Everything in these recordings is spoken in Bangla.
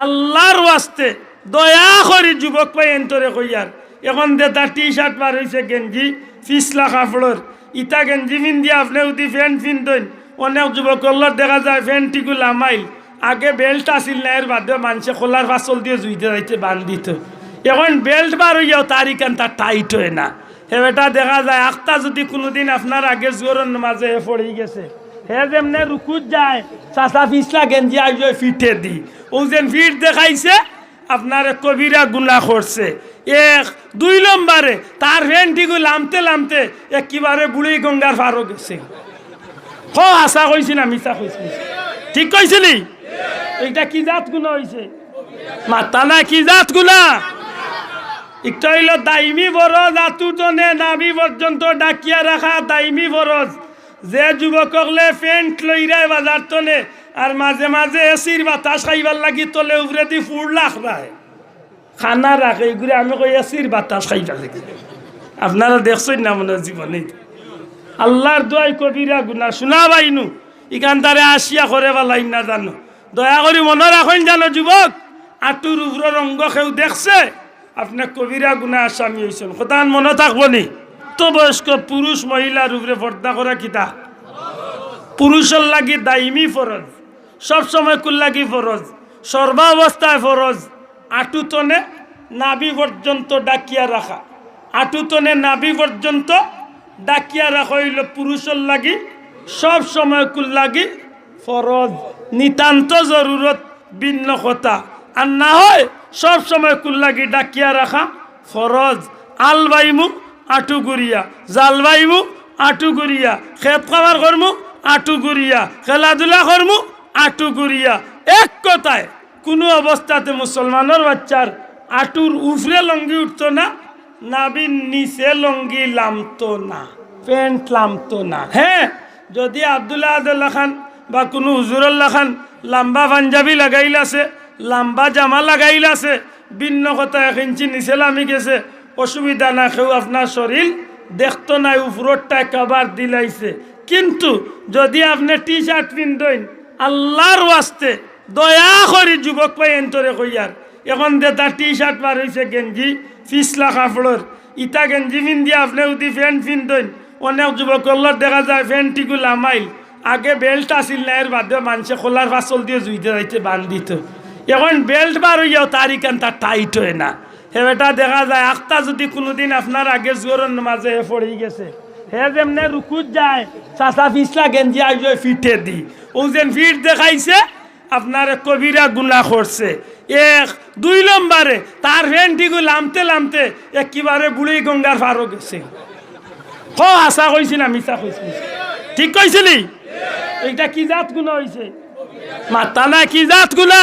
আল্লাহর ওয়াস্তে দয়া করি যুবক পাই এন্তরে কইয়ার। এখন দে তার টি শার্ট পার হয়েছে গেঞ্জি, ফিসলা কাপড়র ইটা গেঞ্জি পিন দিয়ে আপনি উদি ফ্যান্ট পিনতেন অনেক যুবক কল্লার দেখা যায় ফ্যান্টটিকু লামাইল আগে বেল্ট আসিল না, এর বাদে মানুষে খোলার ফাঁসল দিয়ে জুইতে যাইতে বান্ধিত। এখন বেল্ট বার হইয়াও তার ইকান তার টাইট হয় না। হেবেটা দেখা যায়, আখতা যদি কোনোদিন আপনার আগে জোরের মাঝে পড়ে গেছে। হে যেমনে রুকুত যায়, চাচা ফিসলা গেঞ্জি আজ ফিটে দি। ও যেন ফিট দেখাইছে, আপনার কবিরা গুণা করছে। এক, দুই নম্বরে, তার ভেন্টিগু লামতে লামতে একেবারে বুড়ি গঙ্গার ফারো গেছে। হ, আশা কইছি না মিশা কইছি। ঠিক কইছিলি? এইটা কি জাত গুণা হয়েছে মাতা না কি জাত গুণা একটা হইল দাইমি বরজ, আতুজনে নাবি পর্যন্ত ডাকিয়া রাখা দাইমি বরজ। যে যুবক যুবকলে পেন্ট লইরায় বাজার তলে আর মাঝে মাঝে এসির বাতাস খাইবার লাগি তলে উপরে দি ফুল লাখ রায় খানা রাখে এগুলো আমি কই এসির বাতাস খাইবার লাগি। আপনারা দেখছেন না মনে জীবনে? আল্লাহর দোয়াই কবিরা গুনা শোনা বাইনু ইখান তারে আসিয়া করে পালাই না জানো। দয়া করি মনে রাখেন জানো যুবক, আটুর উপর রঙ্গ কেউ দেখছে আপনি কবিরা গুনা আসামি হয়েছেন কোথান মনে থাকব নি। তো বয়স্ক পুরুষ মহিলার উপরে পর্দা করা কিতা? পুরুষের লাগি দাইমি ফরজ সব সময় কুল্লাগি ফরজ সর্বাবস্থায় ফরজ, আটুতনে নাভি পর্যন্ত ডাকিয়া রাখা আটুতনে নাভি পর্যন্ত ডাকিয়া রাখা হইল পুরুষের লাগি সব সময় কুল্লাগি ফরজ। নিতান্ত জরুরত ভিন্ন কথা। আর না হয় সব সময় কুল্লাগি ডাকিয়া রাখা ফরজ। আল বাইমু আটু গুড়িয়া জাল বাইমু আটু গুড়িয়া খেত খাবার করমু আটু গুড়িয়া খেলাধুলা করমু আটু গুড়িয়া এক কথায় কোনো অবস্থাতে মুসলমানের বাচ্চার আটুর উফরে লঙ্গি উঠতো না নাবিন নিচে লঙ্গি লামতো না প্যান্ট লামতো না। হ্যাঁ যদি আবদুল্লাহ আদুল্লাহ খান বা কোনো হুজুরুল্লাহ খান লাম্বা পাঞ্জাবি লাগাইলাছে লাম্বা জামা লাগাইলাছে ভিন্ন কথা এক ইঞ্চি নিচে লামি গেছে অসুবিধা না কেউ আপনার শরীর দেখতো নাই উপরটা কাবার দিলাইছে। কিন্তু যদি আপনি টি শার্ট পিনতেন, আল্লাহর ওয়াস্তে দয়া করি যুবক পাই এন্তরে কইয়ার, এখন দে তার টি শার্ট পার হয়েছে গেঞ্জি ফিসলা কাপড়র, ইটা গেঞ্জি পিন দিয়ে আপনি উদি ফ্যান্ট পিনতেন, অনেক যুবক কল্লার দেখা যায় ফ্যান্টটিকু লামাইল আগে বেল্ট আসিল না, এর বাদে মানুষে খোলার ফাঁসল দিয়ে জুইতে যাইতে বান্ধিত। এখন বেল্ট বার হইয়াও তার ইকান তার টাইট হয় না। হেবেটা দেখা যায়, আখতা যদি কোনোদিন আপনার আগে জোরের মাঝে পড়ে গেছে। হে যেমনে রুকুত যায়, চাচা ফিসলা গেঞ্জি আজ ফিটে দি। ও ফিট দেখাইছে, আপনার কবিরা গুণা করছে। এক, দুই নম্বরে, তার ভেন্টিগু লামতে লামতে একেবারে বুড়ি গঙ্গার ফারো গেছে। হ আশা কইছি না মিশা কইছি। ঠিক কইছিলি? এইটা কি জাত গুণা হয়েছে মাতা না কি জাত গুণা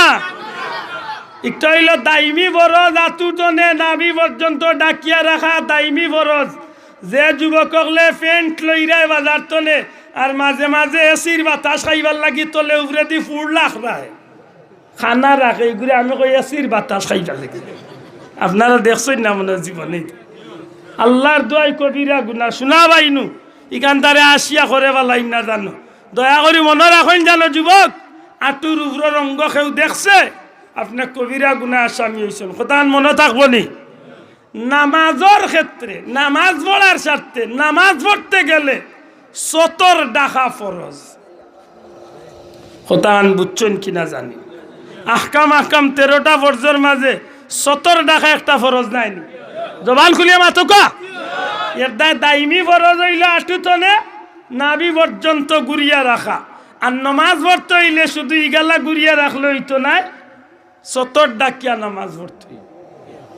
একটা হইল দাইমি বরজ, আতুজনে নাবি পর্যন্ত ডাকিয়া রাখা দাইমি বরজ। যে যুবকলে পেন্ট লইরায় বাজার তলে আর মাঝে মাঝে এসির বাতাস খাইবার লাগি তলে উপরে দি ফুল লাখ রায় খানা রাখে এগুলো আমি কই এসির বাতাস খাইবার লাগি। আপনারা দেখছেন না মনে জীবনে আল্লাহর দোয়াই কবিরা গুনা শোনা বাইনু, ইখান তারে আসিয়া করে পালাই না জানো। দয়া করি মনে রাখেন জানো যুবক আটুর উপর রঙ্গ কেউ দেখছে। আপনার কবিরা গুণা আসামি হয়েছেন কোথান মনে থাকব নি। নামাজের ক্ষেত্রে, নামাজ পড়ার স্বার্থে, নামাজ পড়তে গেলে সতর ডাকা ফরজ। কোথান বুঝছেন কিনা জানি। আহকাম আহকাম, তেরোটা ফরজের মাঝে সতর ডাকা একটা ফরজ নাইনি জবান খুলিয়া মাতুকা এর দায় দাইমি ফরজ হইল আটুতনে নাবি পর্যন্ত গুড়িয়া রাখা। আর নমাজ পড়তে হইলে শুধু ইগালা গুড়িয়া রাখলে হইতো নাই। সতর ডাকিয়া নামাজ পড়তে।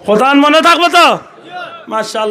প্রধান মনে থাকব তো? মার্শাল